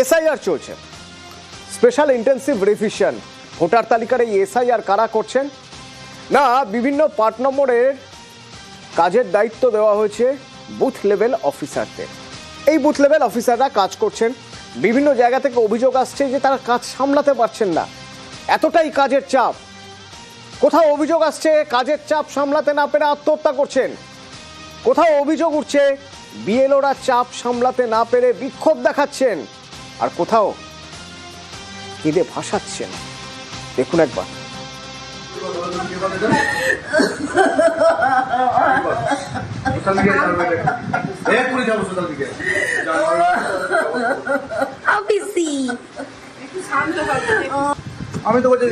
SIR চলছে। Special intensive revision voter তালিকার এই এসআইআর কারা করছেন? না, বিভিন্ন পার্ট নম্বরের কাজের দায়িত্ব দেওয়া হয়েছে বুথ লেভেল অফিসারদের। এই বুথ লেভেল অফিসাররা কাজ করছেন। বিভিন্ন জায়গা থেকে অভিযোগ আসছে যে তারা কাজ সামলাতে পারছেন না। এতটাই কাজের চাপ। কোথাও অভিযোগ আসছে, কাজের চাপ সামলাতে না পেরে আত্মহত্যা করছেন। কোথাও অভিযোগ উঠছে, বিএলওরা চাপ সামলাতে না পেরে বিক্ষোভ দেখাচ্ছেন। আর কোথাও কেঁদে ভাসাচ্ছেন দেখুন একবার। আমি তো বলছি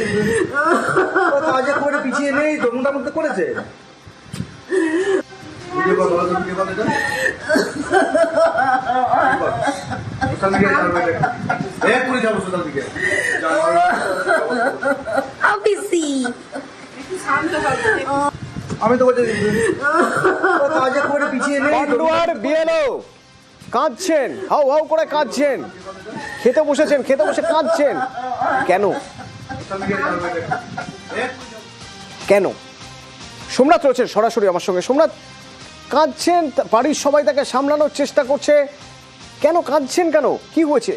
কাজে করে পিছিয়ে নেই তো মোটামুটি করেছে। ভিডিও কল বলো ভিডিও কল এটা সোশ্যাল মিডিয়া চালাবে এক্ষুনি যাব সোশ্যাল মিডিয়া অফিসি আমি তো বলছি কাজে করে পিছিয়ে নেই। পান্ডুয়ার বিএলও কাঁদছেন। হাউ হাউ করে কাঁদছেন। খেতে বসেছেন খেতে বসে কাঁদছেন। কেন? কেন? সোমনাথ রয়েছেন সরাসরি আমার সঙ্গে। সোমনাথ কাঁদছেন তা- বাড়ির সবাই তাকে সামলানোর চেষ্টা করছে। কেন কাঁদছেন কেন? কি হয়েছে?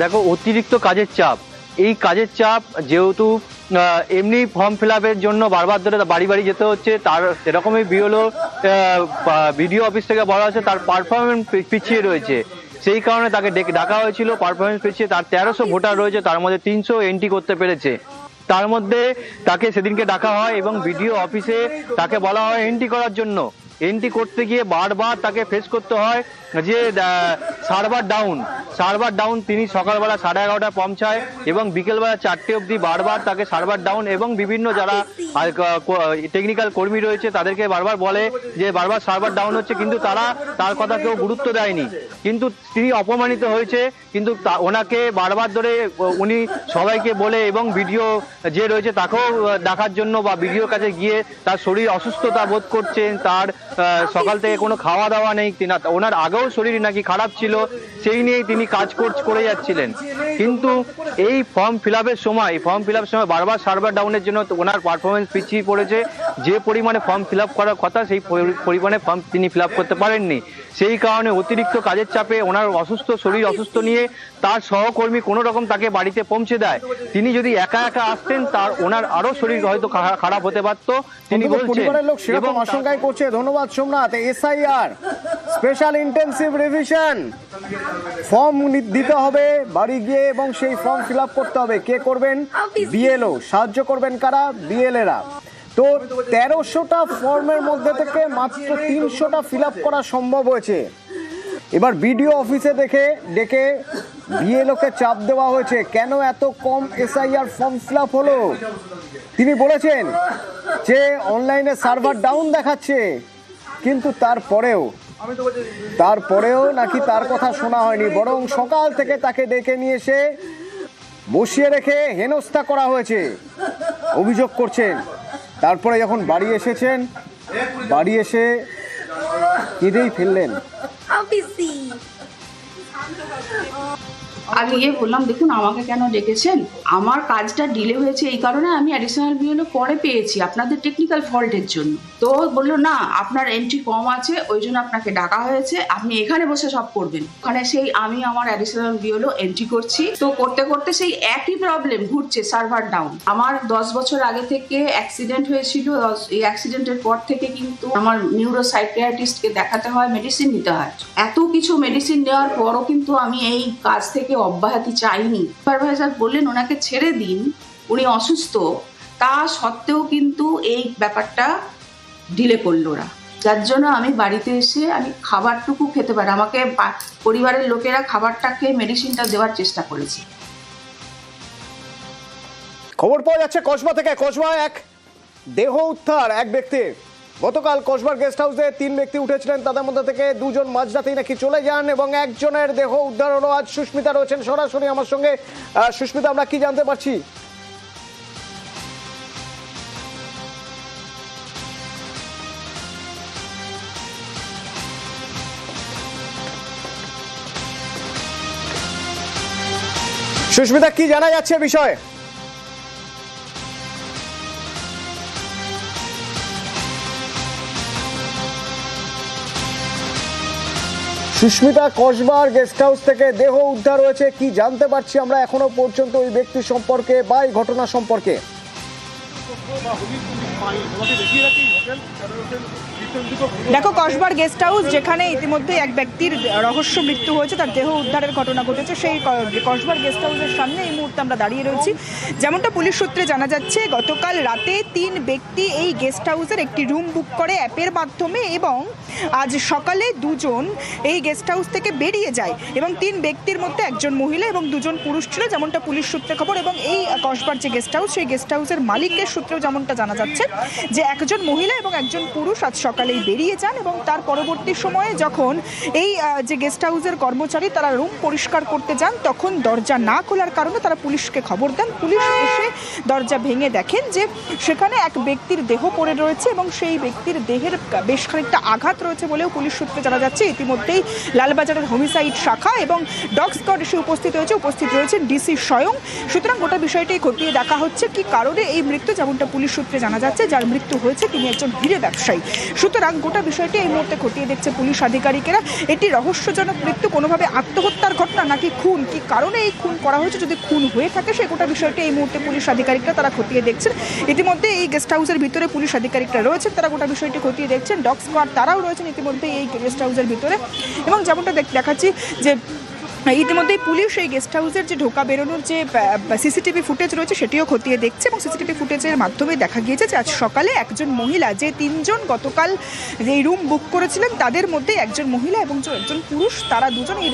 দেখো, অতিরিক্ত কাজের চাপ। এই কাজের চাপ যেহেতু এমনি ফর্ম ফিল আপের জন্য বারবার ধরে বাড়ি বাড়ি যেতে হচ্ছে, তার সেরকমই বিওলো বিডিও অফিস থেকে বলা হচ্ছে তার পারফরমেন্স পিছিয়ে রয়েছে। সেই কারণে তাকে ডেকে হয়েছিল পারফরমেন্স পিছিয়ে তার তেরোশো ভোটার রয়েছে, তার মধ্যে তিনশো এন্ট্রি করতে পেরেছে। তার মধ্যে তাকে সেদিনকে ডাকা হয় এবং বিডিও অফিসে তাকে বলা হয় এন্ট্রি করার জন্য। এন্ট্রি করতে গিয়ে বারবার তাকে ফেস করতে হয় যে সার্ভার ডাউন সার্ভার ডাউন, তিনি সকালবেলা সাড়ে এগারোটায় পৌঁছায় এবং বিকেলবেলা চারটে অবধি বারবার তাকে সার্ভার ডাউন এবং বিভিন্ন যারা টেকনিক্যাল কর্মী রয়েছে তাদেরকে বারবার বলে যে বারবার সার্ভার ডাউন হচ্ছে, কিন্তু তারা তার কথা কেউ গুরুত্ব দেয়নি। কিন্তু তিনি অপমানিত হয়েছে, কিন্তু ওনাকে বারবার ধরে উনি সবাইকে বলে এবং ভিডিও যে রয়েছে তাকেও দেখার জন্য বা ভিডিওর কাছে গিয়ে তার শরীর অসুস্থতা বোধ করছেন, তার সকাল থেকে কোনো খাওয়া দাওয়া নেই ওনার আগেও শরীর নাকি খারাপ ছিল, সেই নিয়েই তিনি কাজ করে যাচ্ছিলেন। কিন্তু এই ফর্ম ফিল সময় ফর্ম ফিল সময় বারবার সার্ভার ডাউনের জন্য ওনার পারফরমেন্স পিছিয়ে পড়েছে। যে পরিমাণে ফর্ম ফিল করার কথা সেই পরিমাণে ফর্ম তিনি ফিল করতে পারেননি। সেই কারণে অতিরিক্ত কাজের চাপে ওনার অসুস্থ শরীর অসুস্থ নিয়ে তার সহকর্মী কোনো রকম তাকে বাড়িতে পৌঁছে দেয়। তিনি যদি একা একা আসতেন তার ওনার আরও শরীর হয়তো খারাপ হতে পারত। তিনি বলছেন এবং আশঙ্কাই করছে। ধন্যবাদ Somnath SIR. Special intensive revision form দিতে হবে, বাড়ি গিয়ে এবং সেই ফর্ম ফিল করতে হবে। কে করবেন? বিএলও সাহায্য করবেন কারা? বিএলএরা তো তেরোশোটা ফর্মের মধ্যে থেকে মাত্র তিনশোটা ফিল করা সম্ভব হয়েছে। এবার বিডিও অফিসে দেখে, ডেকে বিএলওকে চাপ দেওয়া হয়েছে। কেন এত কম এসআইআর ফর্ম ফিল হলো? তিনি বলেছেন যে অনলাইনে সার্ভার ডাউন দেখাচ্ছে। কিন্তু তারপরেও তারপরেও নাকি তার কথা শোনা হয়নি, বরং সকাল থেকে তাকে ডেকে নিয়ে এসে বসিয়ে রেখে হেনস্থা করা হয়েছে। অভিযোগ করছেন। তারপরে যখন বাড়ি এসেছেন, বাড়ি এসে কেঁদেই ফেললেন। আমি গিয়ে বললাম, দেখুন, আমাকে কেন ডেকেছেন? আমার কাজটা ডিলে হয়েছে এই কারণে আমি অ্যাডিশনাল বিএলও পরে পেয়েছি, আপনাদের টেকনিক্যাল ফল্টের জন্য। তো বলল, না, আপনার এন্ট্রি কম আছে, ওই জন্য আপনাকে ডাকা হয়েছে, আপনি এখানে বসে সব করবেন। ওখানে সেই আমি আমার অ্যাডিশনাল বিএলও এন্ট্রি করছি। তো করতে করতে সেই একই প্রবলেম ঘুরছে সার্ভার ডাউন আমার দশ বছর আগে থেকে অ্যাক্সিডেন্ট হয়েছিল এই অ্যাক্সিডেন্টের পর থেকে কিন্তু আমার নিউরো সাইকিয়াট্রিস্টকে দেখাতে হয় মেডিসিন নিতে হয়। এত কিছু মেডিসিন নেওয়ার পরও কিন্তু আমি এই কাজ থেকে অব্যাহতি চাইনি। সুপারভাইজার বললেন, ওনাকে ছেড়ে দিন, উনি অসুস্থ। তা সত্ত্বেও কিন্তু এই ব্যাপারটা ডিলে করল ওরা। যার জন্য আমি বাড়িতে এসে আমি খাবারটুকু খেতে পারি। আমাকে পরিবারের লোকেরা খাবারটা খেয়ে মেডিসিনটা দেওয়ার চেষ্টা করেছে। খবর পাওয়া যাচ্ছে কসবা থেকে। কসবা এক দেহ উদ্ধার এক ব্যক্তির। গতকাল কসবার গেস্ট হাউসে তিন ব্যক্তি উঠেছিলেন। তাদের মধ্যে থেকে দুজন মাঝরাতেই নাকি চলে যান এবং একজনের দেহ উদ্ধার হলো। আজ সুস্মিতা রয়েছেন সরাসরি আমার সঙ্গে। সুস্মিতা, আমরা কি জানতে পারছি? সুস্মিতা, কি জানা যাচ্ছে বিষয়ে? সুস্মিতা কসবার গেস্ট হাউস থেকে দেহ উদ্ধার হয়েছে কি জানতে পারছি আমরা এখনও পর্যন্ত ওই ব্যক্তি সম্পর্কে বা এই ঘটনা সম্পর্কে দেখো, কসবার গেস্ট হাউস যেখানে ইতিমধ্যে এক ব্যক্তির রহস্য মৃত্যু হয়েছে, তার দেহ উদ্ধারের ঘটনা ঘটেছে, সেই কসবার গেস্ট হাউসের সামনে এই মুহূর্তে আমরা দাঁড়িয়ে রয়েছি। যেমনটা পুলিশ সূত্রে জানা যাচ্ছে, গতকাল রাতে তিন ব্যক্তি এই গেস্ট হাউসের একটি রুম বুক করে অ্যাপের মাধ্যমে এবং আজ সকালে দুজন এই গেস্ট হাউস থেকে বেরিয়ে যায় এবং তিন ব্যক্তির মধ্যে একজন মহিলা এবং দুজন পুরুষ ছিল, যেমনটা পুলিশ সূত্রে খবর এবং এই কসবার যে গেস্ট হাউস সেই গেস্ট হাউসের মালিকের সূত্রেও যেমনটা জানা যাচ্ছে যে একজন মহিলা এবং একজন পুরুষ আজ সকালেই বেরিয়ে যান এবং তার পরবর্তী সময়ে যখন এই যে গেস্ট হাউসের কর্মচারী তারা রুম পরিষ্কার করতে যান, তখন দরজা না খোলার কারণে তারা পুলিশকে খবর দেন। পুলিশ এসে দরজা ভেঙে দেখেন যে সেখানে এক ব্যক্তির দেহ পড়ে রয়েছে এবং সেই ব্যক্তির দেহের বেশ খানিকটা আঘাত রয়েছে বলেও পুলিশ সূত্রে জানা যাচ্ছে। ইতিমধ্যেই লালবাজারের হোমিসাইড শাখা এবং ডগ স্কোয়াড এসে উপস্থিত হয়েছে। উপস্থিত রয়েছেন ডিসি স্বয়ং। সুতরাং গোটা বিষয়টি খতিয়ে দেখা হচ্ছে কি কারণে এই মৃত্যু, যেমনটা পুলিশ সূত্রে জানা যাচ্ছে, যার মৃত্যু হয়েছে তিনি একজন হিরে ব্যবসায়ী। সুতরাং গোটা বিষয়টি এই মুহূর্তে খতিয়ে দেখছে পুলিশ আধিকারিকেরা। এটি রহস্যজনক মৃত্যু, কোনোভাবে আত্মহত্যার ঘটনা নাকি খুন? কি কারণে এই খুন করা হয়েছে? যদি খুন হয়ে থাকে, সে গোটা বিষয়টি এই মুহূর্তে পুলিশ আধিকারিকরা তারা খতিয়ে দেখছেন। ইতিমধ্যে এই গেস্ট হাউসের ভিতরে পুলিশ আধিকারিকরা রয়েছেন, তারা গোটা বিষয়টি খতিয়ে দেখছেন। ডগ স্কোয়াড তারাও রয়েছেন ইতিমধ্যে এই গেস্ট হাউসের ভিতরে। এবং যেমনটা দেখ- দেখাচ্ছি যে ইতিমধ্যেই পুলিশ এই গেস্ট হাউসের যে ঢোকা বেরোনোর যে সিসিটিভি ফুটেজ রয়েছে সেটিও খতিয়ে দেখছে এবং সিসিটিভি ফুটেজের মাধ্যমে দেখা গিয়েছে যে আজ সকালে একজন মহিলা, যে তিনজন গতকাল এই রুম বুক করেছিলেন, তাদের মধ্যে একজন মহিলা এবং একজন পুরুষ, তারা দুজন এই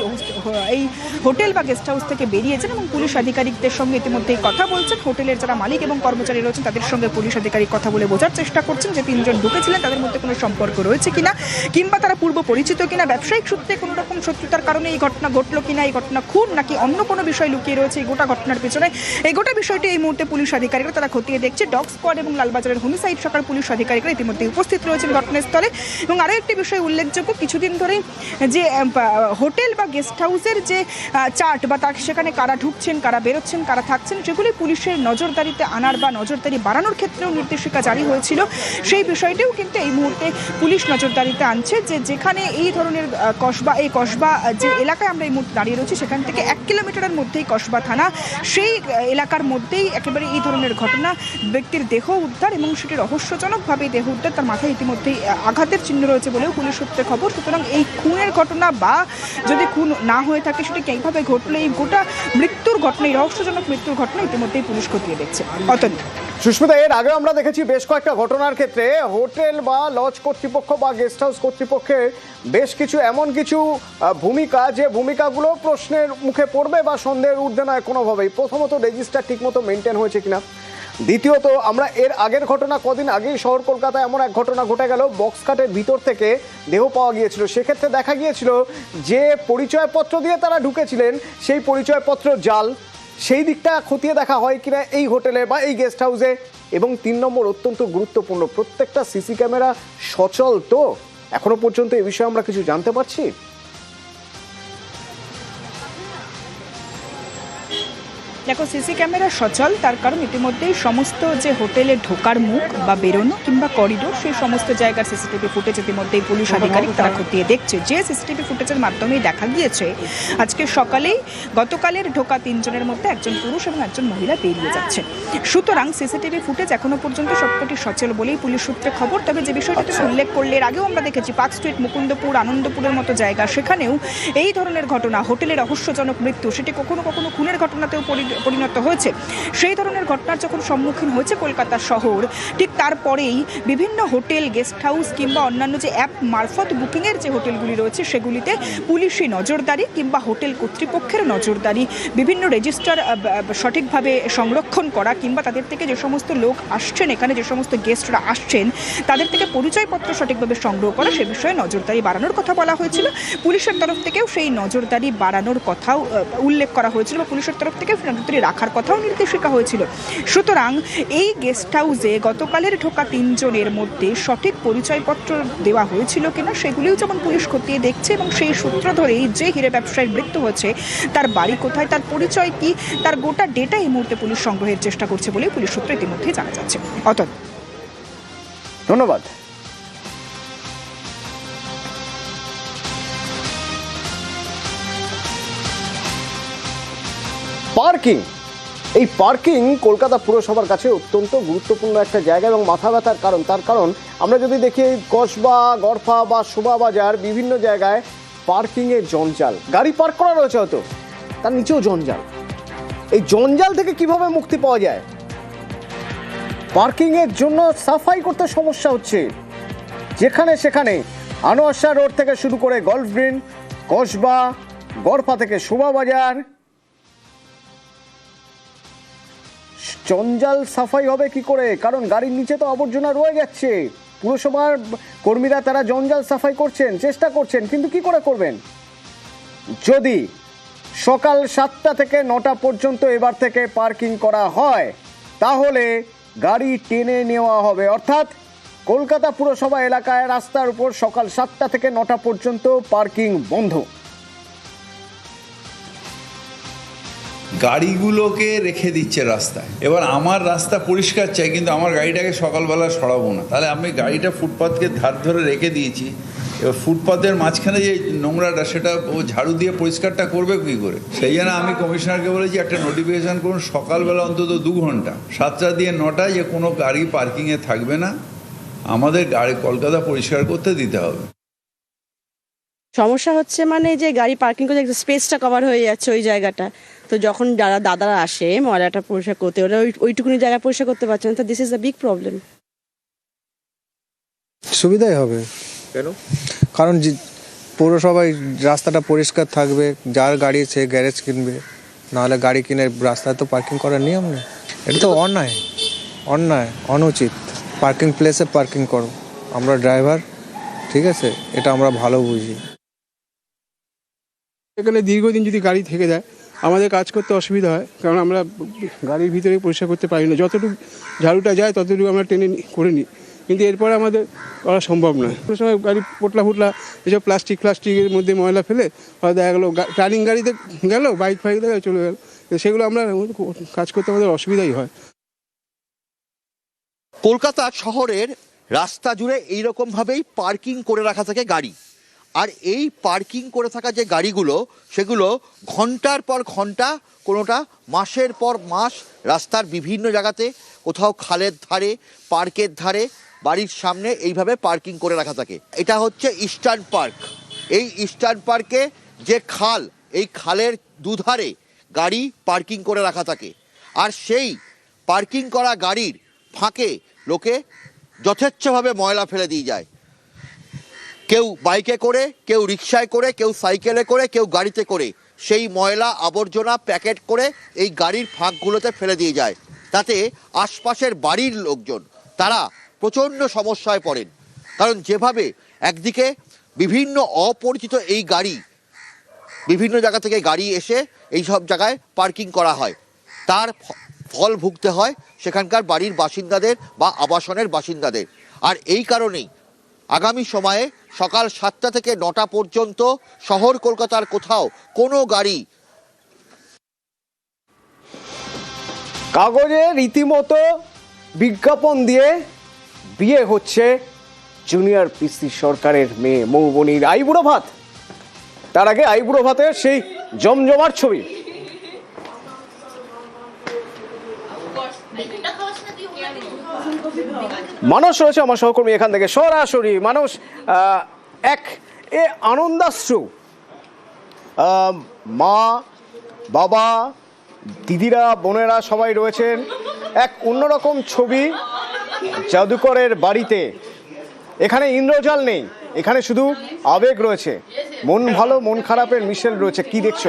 এই হোটেল বা গেস্ট হাউস থেকে বেরিয়েছেন এবং পুলিশ আধিকারিকদের সঙ্গে ইতিমধ্যেই কথা বলছেন। হোটেলের যারা মালিক এবং কর্মচারী রয়েছেন, তাদের সঙ্গে পুলিশ আধিকারিক কথা বলে বোঝার চেষ্টা করছেন যে তিনজন ঢুকেছিলেন, তাদের মধ্যে কোনো সম্পর্ক রয়েছে কিনা কিংবা তারা পূর্ব পরিচিত কিনা। ব্যবসায়িক সূত্রে কোনো রকম শত্রুতার কারণে এই ঘটনা ঘটলো কিনা এই ঘটনা খুন নাকি অন্য কোনো বিষয় লুকিয়ে রয়েছে এই গোটা ঘটনার পিছনে? এই গোটা বিষয়টি এই মুহূর্তে পুলিশ আধিকারিকরা তারা খতিয়ে দেখছে। ডগ স্কোয়াড এবং লালবাজারের হোমিসাইড শাখার পুলিশ আধিকারিকরা ইতিমধ্যে উপস্থিত রয়েছেন ঘটনাস্থলে। এবং আরও একটি বিষয় উল্লেখযোগ্য, কিছুদিন ধরে যে হোটেল বা গেস্ট হাউসের যে চার্ট বা তার সেখানে কারা ঢুকছেন, কারা বেরোচ্ছেন, কারা থাকছেন সেগুলি পুলিশের নজরদারিতে আনার বা নজরদারি বাড়ানোর ক্ষেত্রেও নির্দেশিকা জারি হয়েছিল। সেই বিষয়টিও কিন্তু এই মুহূর্তে পুলিশ নজরদারিতে আনছে যে, যেখানে এই ধরনের কসবা, এই কসবা যে এলাকায় আমরা এই মুহূর্তে দাঁড়িয়ে রয়েছি। সেখান থেকে এক কিলোমিটারের মধ্যেই কসবা থানা। সেই এলাকার মধ্যেই একেবারে এই ধরনের ঘটনা। ব্যক্তির দেহ উদ্ধার এবং সেটি রহস্যজনকভাবে দেহ উদ্ধার। তার মাথায় ইতিমধ্যেই আঘাতের চিহ্ন রয়েছে বলেও পুলিশ সূত্রে খবর। সুতরাং এই খুনের ঘটনা বা যদি খুন না হয়ে থাকে, সেটি কীভাবে ঘটলো, এই গোটা মৃত্যুর ঘটনা, এই রহস্যজনক মৃত্যুর ঘটনা ইতিমধ্যেই পুলিশ খতিয়ে দেখছে। অতন সুস্মিতা, এর আগে আমরা দেখেছি বেশ কয়েকটা ঘটনার ক্ষেত্রে হোটেল বা লজ কর্তৃপক্ষ বা গেস্ট হাউস কর্তৃপক্ষের বেশ কিছু এমন কিছু ভূমিকা যে ভূমিকাগুলো প্রশ্নের মুখে পড়বে বা সন্দেহের ঊর্ধ্বে নয় কোনোভাবেই। প্রথমত, রেজিস্টার ঠিকমতো মেনটেন হয়েছে কিনা। দ্বিতীয়ত, আমরা এর আগের ঘটনা কদিন আগেই শহর কলকাতায় এমন এক ঘটনা ঘটে গেল বক্স কাটের ভিতর থেকে দেহ পাওয়া গিয়েছিল। সেক্ষেত্রে দেখা গিয়েছিল যে পরিচয়পত্র দিয়ে তারা ঢুকেছিলেন, সেই পরিচয়পত্র জাল। সেই দিকটা খতিয়ে দেখা হয় কিনা এই হোটেলে বা এই গেস্ট হাউসে এবং তিন নম্বর অত্যন্ত গুরুত্বপূর্ণ, প্রত্যেকটা সিসি ক্যামেরা সচল তো? এখনও পর্যন্ত এ বিষয়ে আমরা কিছু জানতে পারছি? দেখো সিসি ক্যামেরা সচল তার কারণ ইতিমধ্যেই সমস্ত যে হোটেলে ঢোকার মুখ বা বেরোনো কিংবা করিডোর সেই সমস্ত জায়গার সিসিটিভি ফুটেজ ইতিমধ্যেই পুলিশ আধিকারিক তারা খতিয়ে দেখছে। যে সিসিটিভি ফুটেজের মাধ্যমেই দেখা গিয়েছে আজকে সকালেই গতকালের ঢোকা তিনজনের মধ্যে একজন পুরুষ এবং একজন মহিলা বেরিয়ে যাচ্ছে। সুতরাং সিসিটিভি ফুটেজ এখনও পর্যন্ত সবকটি সচল বলেই পুলিশ সূত্রে খবর তবে যে বিষয়টি তুমি উল্লেখ করলে এর আগেও আমরা দেখেছি পার্ক স্ট্রিট মুকুন্দপুর আনন্দপুরের মতো জায়গা সেখানেও এই ধরনের ঘটনা হোটেলে রহস্যজনক মৃত্যু সেটি কখনো কখনো খুনের ঘটনাতেও পরি- পরিণত হয়েছে। সেই ধরনের ঘটনার যখন সম্মুখীন হয়েছে কলকাতা শহর, ঠিক তারপরেই বিভিন্ন হোটেল গেস্ট হাউস কিংবা অন্যান্য যে অ্যাপ মারফত বুকিংয়ের যে হোটেলগুলি রয়েছে, সেগুলিতে পুলিশি নজরদারি কিংবা হোটেল কর্তৃপক্ষের নজরদারি, বিভিন্ন রেজিস্টার সঠিকভাবে সংরক্ষণ করা কিংবা তাদের থেকে যে সমস্ত লোক আসছেন, এখানে যে সমস্ত গেস্টরা আসছেন, তাদের থেকে পরিচয়পত্র সঠিকভাবে সংগ্রহ করা, সে বিষয়ে নজরদারি বাড়ানোর কথা বলা হয়েছিল। পুলিশের তরফ থেকেও সেই নজরদারি বাড়ানোর কথাও উল্লেখ করা হয়েছিল বা পুলিশের তরফ থেকে ভিতরে রাখার কথাও নির্দেশিকা হয়েছিল। সুতরাং এই গেস্ট হাউসে গতকালের ঢোকা তিনজনের মধ্যে সঠিক পরিচয়পত্র দেওয়া হয়েছিল কিনা সেগুলিও যেমন পুলিশ খতিয়ে দেখছে এবং সেই সূত্র ধরেই যে হিরে ব্যবসায়ীর মৃত্যু হচ্ছে তার বাড়ি কোথায়, তার পরিচয় কি, তার গোটা ডেটা এই মুহূর্তে পুলিশ সংগ্রহের চেষ্টা করছে বলে পুলিশ সূত্র ইতিমধ্যেই জানা যাচ্ছে। অতএব ধন্যবাদ। পার্কিং। এই পার্কিং কলকাতা পুরসভার কাছে অত্যন্ত গুরুত্বপূর্ণ একটা জায়গা এবং মাথা ব্যথার কারণ। তার কারণ, আমরা যদি দেখি কসবা, গড়ফা বা শোভাবাজার বিভিন্ন জায়গায় পার্কিংয়ের জঞ্জাল। গাড়ি পার্ক করা রয়েছে হয়তো, তার নিচেও জঞ্জাল। এই জঞ্জাল থেকে কীভাবে মুক্তি পাওয়া যায়? পার্কিং এর জন্য সাফাই করতে সমস্যা হচ্ছে। যেখানে সেখানে আনোয়ার রোড থেকে শুরু করে গল্ফ গ্রিন, কসবা গড়পা থেকে শোভাবাজার জঞ্জাল সাফাই হবে কি করে? কারণ গাড়ির নিচে তো আবর্জনা রয়ে যাচ্ছে। পুরসভার কর্মীরা তারা জঞ্জাল সাফাই করছেন, চেষ্টা করছেন, কিন্তু কি করে করবেন? যদি সকাল সাতটা থেকে নটা পর্যন্ত এবার থেকে পার্কিং করা হয়, তাহলে গাড়ি টেনে নেওয়া হবে। অর্থাৎ কলকাতা পুরসভা এলাকায় রাস্তার উপর সকাল সাতটা থেকে নটা পর্যন্ত পার্কিং বন্ধ। গাড়িগুলোকে রেখে দিচ্ছে রাস্তায়। এবার আমার রাস্তা পরিষ্কার চাই, কিন্তু আমার গাড়িটাকে সকালবেলা সরাবো না। তাহলে আমি গাড়িটা ফুটপাথকে ধার ধরে রেখে দিয়েছি। এবার ফুটপাথের মাঝখানে যে নোংরাটা, সেটা ও ঝাড়ু দিয়ে পরিষ্কারটা করবে কী করে? সেই জন্য আমি কমিশনারকে বলেছি, একটা নোটিফিকেশন করুন, সকালবেলা অন্তত দু ঘণ্টা। সাতটা দিয়ে নটায় যে কোনো গাড়ি পার্কিংয়ে থাকবে না, আমাদের গাড়ি কলকাতা পরিষ্কার করতে দিতে হবে। সমস্যা হচ্ছে মানে যে গাড়ি পার্কিং করতে স্পেসটা কভার হয়ে যাচ্ছে ওই জায়গাটা। তো যখন যারা দাদারা আসে ময়লাটা পরিষ্কার করতে ওরা ওই ওইটুকুনি জায়গা পরিষ্কার করতে পারছে না তো this is the big problem সুবিধাই হবে। কেন? কারণ যে পৌরসভায় রাস্তাটা পরিষ্কার থাকবে যার গাড়ি সে গ্যারেজ কিনবে নাহলে গাড়ি কিনে রাস্তায় তো পার্কিং করার নিয়ম নেই। এটা তো অন্যায় অন্যায় অনুচিত। পার্কিং প্লেসে পার্কিং করো। আমরা ড্রাইভার ঠিক আছে? এটা আমরা ভালো বুঝি। এখানে দীর্ঘদিন যদি গাড়ি থেকে যায় আমাদের কাজ করতে অসুবিধা হয়, কারণ আমরা গাড়ির ভিতরে পরিষ্কার করতে পারি না। যতটুকু ঝাড়ুটা যায়, ততটুকু আমরা টেনে করে নিই। কিন্তু এরপরে আমাদের করা সম্ভব নয়। কোনো সময় গাড়ি পোটলা ফুটলা, এসব প্লাস্টিক প্লাস্টিকের মধ্যে ময়লা ফেলে, হয়তো দেখা গেলো টার্নিং গাড়িতে গেল বাইক ফাইক দেখে চলে গেল। সেগুলো আমরা কাজ করতে আমাদের অসুবিধাই হয়। কলকাতা শহরের রাস্তা জুড়ে এইরকম ভাবেই পার্কিং করে রাখা থাকে গাড়ি। আর এই পার্কিং করে থাকা যে গাড়িগুলো, সেগুলো ঘণ্টার পর ঘণ্টা কোনোটা মাসের পর মাস রাস্তার বিভিন্ন জায়গাতে কোথাও খালের ধারে, পার্কের ধারে, বাড়ির সামনে এইভাবে পার্কিং করে রাখা থাকে। এটা হচ্ছে ইস্টার্ন পার্ক। এই ইস্টার্ন পার্কে যে খাল, এই খালের দুধারে গাড়ি পার্কিং করে রাখা থাকে। আর সেই পার্কিং করা গাড়ির ফাঁকে লোকে যথেচ্ছভাবে ময়লা ফেলে দিয়ে যায়। কেউ বাইকে করে, কেউ রিক্সায় করে, কেউ সাইকেলে করে, কেউ গাড়িতে করে। সেই ময়লা আবর্জনা প্যাকেট করে এই গাড়ির ফাঁকগুলোতে ফেলে দিয়ে যায়। তাতে আশপাশের বাড়ির লোকজন, তারা প্রচণ্ড সমস্যায় পড়েন। কারণ যেভাবে একদিকে বিভিন্ন অপরিচিত এই গাড়ি, বিভিন্ন জায়গা থেকে গাড়ি এসে এই সব জায়গায় পার্কিং করা হয়। তার ফল ভুগতে হয় সেখানকার বাড়ির বাসিন্দাদের বা আবাসনের বাসিন্দাদের। আর এই কারণেই আগামী সময়ে সকাল সাতটা থেকে নটা পর্যন্ত শহর কলকাতার কোথাও কোনো গাড়ি কাগজে রীতিমতো বিজ্ঞাপন দিয়ে বিয়ে হচ্ছে জুনিয়র পিসি সরকারের মেয়ে মৌবনির আইবুড়ো ভাত তার আগে আইবুড়ো ভাতের সেই জমজমার ছবি। মানুষ রয়েছে আমার সহকর্মী এখান থেকে। সরাসরি মানুষ এক, এ আনন্দাশ্রু। মা, বাবা, দিদিরা, বোনেরা সবাই রয়েছেন। এক অন্যরকম ছবি জাদুকরের বাড়িতে। এখানে ইন্দ্রজাল নেই, এখানে শুধু আবেগ রয়েছে। মন ভালো, মন খারাপের মিশেল রয়েছে। কি দেখছ?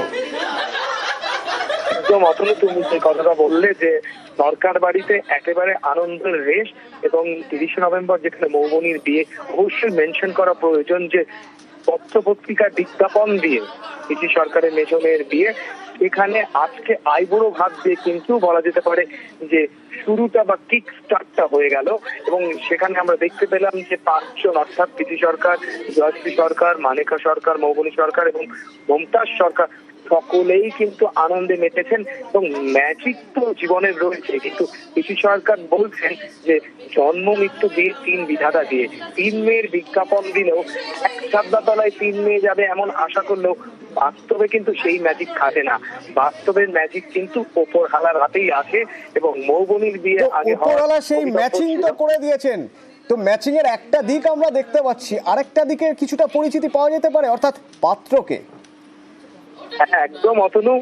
একদম অথলে তুমি যে কথাটা বললে যে সরকার বাড়িতে একেবারে আনন্দের রেশ এবং তিরিশে নভেম্বর যেখানে মৌবনির বিয়ে অবশ্যই মেনশন করা প্রয়োজন যে পত্র পত্রিকার বিজ্ঞাপন দিয়ে পিসি সরকারের মেজ মেয়ের বিয়ে, এখানে আজকে আইবুড়ো ভাত দিয়ে কিন্তু বলা যেতে পারে যে শুরুটা বা কিক স্টার্টটা হয়ে গেল এবং সেখানে আমরা দেখতে পেলাম যে পাঁচজন, অর্থাৎ পিসি সরকার, জয়শ্রী সরকার, মানিকা সরকার, মৌবনী সরকার এবং মমতাজ সরকার সকলেই কিন্তু আনন্দে মেতেছেন এবং ম্যাজিক তো জীবনের রয়েছে। কিন্তু পিসি সরকার বলছেন যে জন্ম মৃত্যু দিয়ে তিন বিধাতা দিয়ে। তিন মেয়ের বিজ্ঞাপন দিলেও এক তলায় তিন মেয়ে যাবে এমন আশা করলেও বাস্তবে কিন্তু সেই ম্যাজিক খাটে না। বাস্তবের ম্যাজিক কিন্তু ওপর হালার হাতেই আছে এবং মৌবনির বিয়ে আগে সেই ম্যাচিং তো করে দিয়েছেন। তো ম্যাচিং এর একটা দিক আমরা দেখতে পাচ্ছি। আরেকটা দিকের কিছুটা পরিচিতি পাওয়া যেতে পারে অর্থাৎ পাত্রকে। একদম অতনু,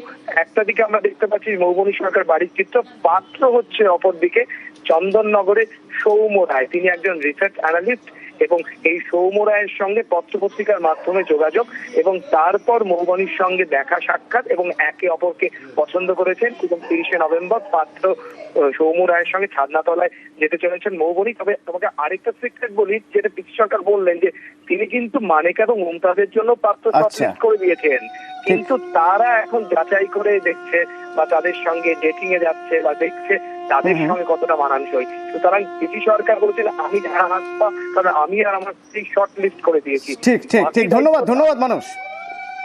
একটা দিকে আমরা দেখতে পাচ্ছি মৌবনী সরকার বাড়ির চিত্র, পাত্র হচ্ছে অপরদিকে চন্দননগরে সৌম রায়। তিনি একজন রিসার্চ অ্যানালিস্ট এবং এই সৌম রায়ের সঙ্গে পত্রপত্রিকার মাধ্যমে যোগাযোগ এবং তারপর মৌবনির সঙ্গে দেখা সাক্ষাৎ এবং একে অপরকে পছন্দ করেছেন। এবং তিরিশে নভেম্বর পাত্র সৌম রায়ের সঙ্গে ছাদনাতলায় যেতে চলেছেন মৌবনি। তবে তোমাকে আরেকটা সিক্রেট বলি যেটা পিসি সরকার বললেন যে তিনি কিন্তু মানিকা এবং মমতাজের জন্য পাত্র আচ্ছা। করে দিয়েছেন। কিন্তু তারা এখন যাচাই করে দেখছে বা তাদের সঙ্গে ডেটিং এ যাচ্ছে বা দেখছে তাদের সঙ্গে কতটা মানানসই? সুতরাং পিসি সরকার বলছেন আমি যারা হাত কারণ আমি আর আমার স্ত্রী শর্ট লিস্ট করে দিয়েছি। ঠিক ঠিক ঠিক। ধন্যবাদ ধন্যবাদ মানুষ।